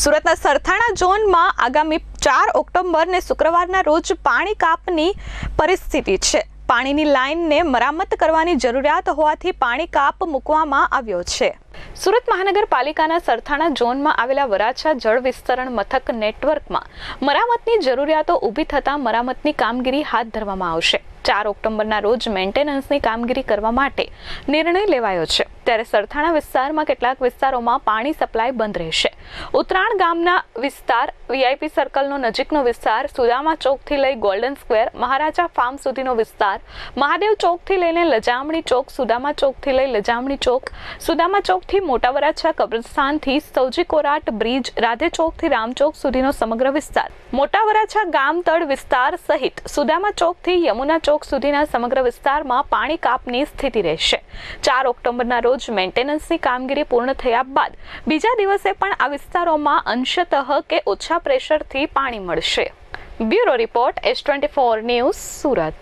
સુરતના સરથાણા ઝોનમાં આગામી ચાર ઓક્ટોબરને શુક્રવારના રોજ પાણી કાપની પરિસ્થિતિ છે. પાણીની લાઇનને મરામત કરવાની જરૂરિયાત હોવાથી પાણી કાપ મૂકવામાં આવ્યો છે. સુરત મહાનગરપાલિકાના સરથાણા ઝોનમાં આવેલા વરાછા જળ વિસ્તરણ મથક નેટવર્કમાં મરામતની જરૂરિયાતો ઊભી થતાં મરામતની કામગીરી હાથ ધરવામાં આવશે. ચાર ઓક્ટોબરના રોજ મેન્ટેનન્સની કામગીરી કરવા માટે નિર્ણય લેવાયો છે. ત્યારે સરથાણા વિસ્તારમાં કેટલાક વિસ્તારોમાં પાણી સપ્લાય બંધ રહેશે. ઉત્તરાયણ ગામના વિસ્તાર વીઆઈપી સર્કલનો નજીકનો વિસ્તાર, સુદામા ચોકથી લઈ ગોલ્ડન સ્ક્વેર મહારાજા ફાર્મ સુધીનો વિસ્તાર, મહાદેવ ચોકથી લઈને લજામણી ચોક, સુદામા ચોકથી લઈ લજામણી ચોક, સુદામા ચોકથી મોટા વરાછા કબ્રસ્તાનથી સૌજી કોરાટ બ્રિજ, રાધે ચોકથી રામચોક સુધીનો સમગ્ર વિસ્તાર. મોટા વરાછા ગામતળ વિસ્તાર સહિત સુદામા ચોકથી યમુના ચોક સુધીના સમગ્ર વિસ્તારમાં પાણી કાપની સ્થિતિ રહેશે. ચાર ઓક્ટોબરના રોજ મેન્ટેનન્સની કામગીરી પૂર્ણ થયા બાદ બીજા દિવસે પણ આ વિસ્તારોમાં અંશતઃ કે ઓછા પ્રેશરથી પાણી મળશે. Bureau report S twenty four news Surat.